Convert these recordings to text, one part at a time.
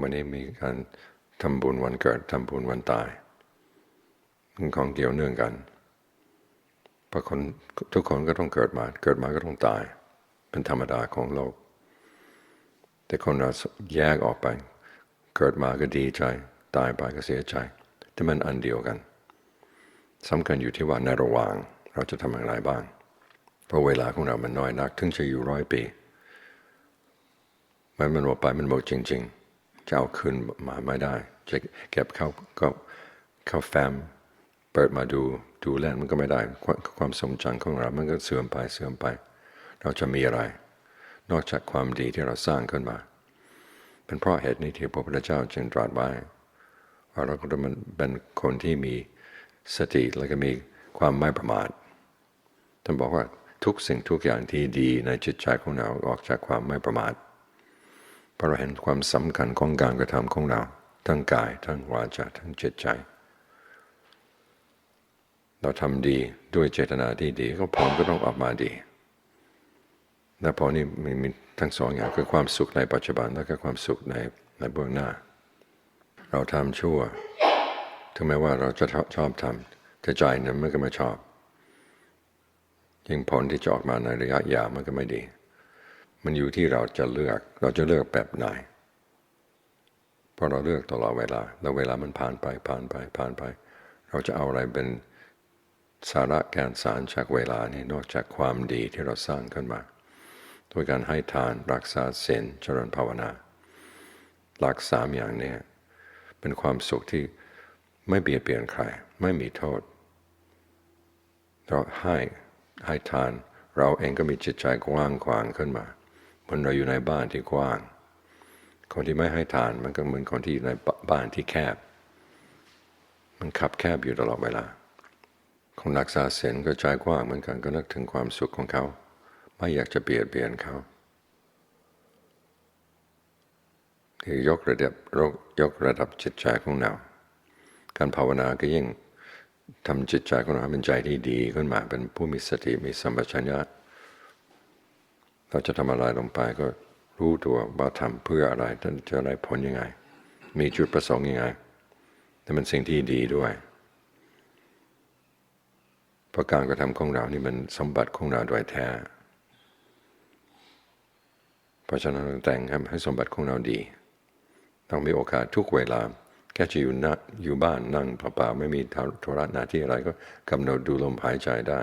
วันนี้มีการทำบุญวันเกิดทำบุญวันตายมันของเกี่ยวเนื่องกันเพราะคนทุกคนก็ต้องเกิดมา เกิดมาก็ต้องตาย เป็นธรรมดาของโลก แต่คนเราแยกออกไป เกิดมาก็ดีใจ ตายไปก็เสียใจ แต่มันอันเดียวกันสำคัญอยู่ที่ว่าในระหว่างเราจะทำอย่างไรบ้าง เพราะเวลาของเรามันน้อยนัก ถึงจะอยู่ร้อยปี มันมันหมดไปมันหมดจริง ๆ จะเอาคืนมาไม่ได้ จะเก็บเข้าก็เข้าแฟ้มเปิดมาดูดูแลมันก็ไม่ได้ ความทรงจำของเรา มันก็เสื่อมไปเสื่อมไป เราจะมีอะไร นอกจากความดีที่เราสร้างขึ้นมา เป็นเพราะเหตุนี้ที่พระพุทธเจ้าจึงตรัสไว้ว่าเราก็ต้องเป็นคนที่มีสติและก็มีความไม่ประมาทท่านบอกว่าทุกสิ่งทุกอย่างที่ดีในจิตใจของเราออกจากความไม่ประมาท พราะเราเห็นความสำคัญของการกระทำของเรา ทั้งกาย ทั้งวาจาทั้งจิตใจ เราทำดีด้วยเจตนาที่ดี ก็ผลก็ต้องออกมาดีและผลนี้มีมีทั้งสองอย่างคือความสุขในปัจจุบันและก็ความสุขในในเบื้องหน้า เราทำชั่ว ถึงแม้ว่าเราจะชอบทำแต่ใจนั้นมันก็ไม่ชอบยิ่งผลที่จะออกมาในระยะยาวมันก็ไม่ดี มันอยู่ที่เราจะเลือก เราจะเลือกแบบไหนเพราะเราเลือกตลอดเวลา แล้วเวลามันผ่านไปผ่านไปผ่านไป เราจะเอาอะไรเป็นสาระแกนสารจากเวลานี้นอกจากความดีที่เราสร้างขึ้นมา โดยการให้ทานรักษาเศีลเจริญภาวนา หลักสามอย่างนี้เป็นความสุขที่ไม่เบียดเบียนใคร ไม่มีโทษ เราให้ให้ทาน เราเองก็มีจิตใจกว้างขวางขึ้นมา มือนเราอยู่ในบ้านที่กว้าง คนที่ไม่ให้ทานมันก็เหมือนคนที่อยู่ในบ้านที่แคบ มันขับแคบอยู่ตลอดเวลา คนรักษาเศีลก็ใจกว้างเหมือนกันก็นึกถึงความสุขของเขา ไม่อยากจะเบียดเบียนเขาคือยกระดับยกระดับจิตใจของเรา การภาวนาก็ยิ่งทำจิตใจของเราเป็นใจที่ดีขึ้นมาเป็นผู้มีสติมีสัมปชัญญะ เราจะทำอะไรลงไปก็รู้ตัวว่าทำเพื่ออะไรท่านจะได้ผลยังไง มีจุดประสงค์ยังไงแต่มันสิ่งที่ดีด้วยเพราะการกระทำของเรานี่มันสมบัติของเราโดยแท้ เพราะฉะนั้นแต่งให้สมบัติของเราดี ต้องมีโอกาสทุกเวลาแค่จะอยู่นะอยู่บ้านนั่งเปล่าๆไม่มีธุระหน้าที่อะไรก็กำหนดดูลมหายใจได้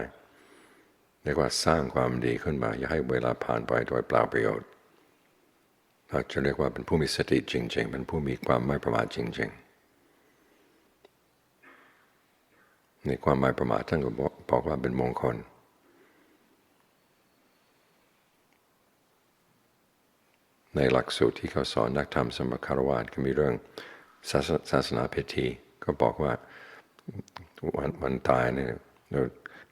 เรียกว่าสร้างความดีขึ้นมา อย่าให้เวลาผ่านไปโดยเปล่าประโยชน์เราจะเรียกว่าเป็นผู้มีสติจริง ๆ เป็นผู้มีความไม่ประมาทจริง ๆ ในความไม่ประมาทท่านก็บอกว่าเป็นมงคล ในหลักสูตรที่เขาสอนนักธรรมสมคารวาสก็มีเรื่องศาสนาเพธีก็บอกว่าวันวันตายเนี่ย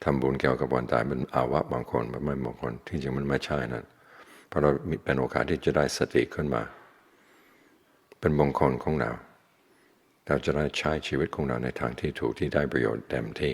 ทำทำบุญเกี่ยวกับวันตายมันอาวะบางคนมันไม่บางคนที่จริงมันไม่ใช่นั่นเพราะเราเป็นโอกาสที่จะได้สติขึ้นมา เป็นมงคลของเรา เราจะได้ใช้ชีวิตของเราในทางที่ถูกที่ได้ประโยชน์เต็มที่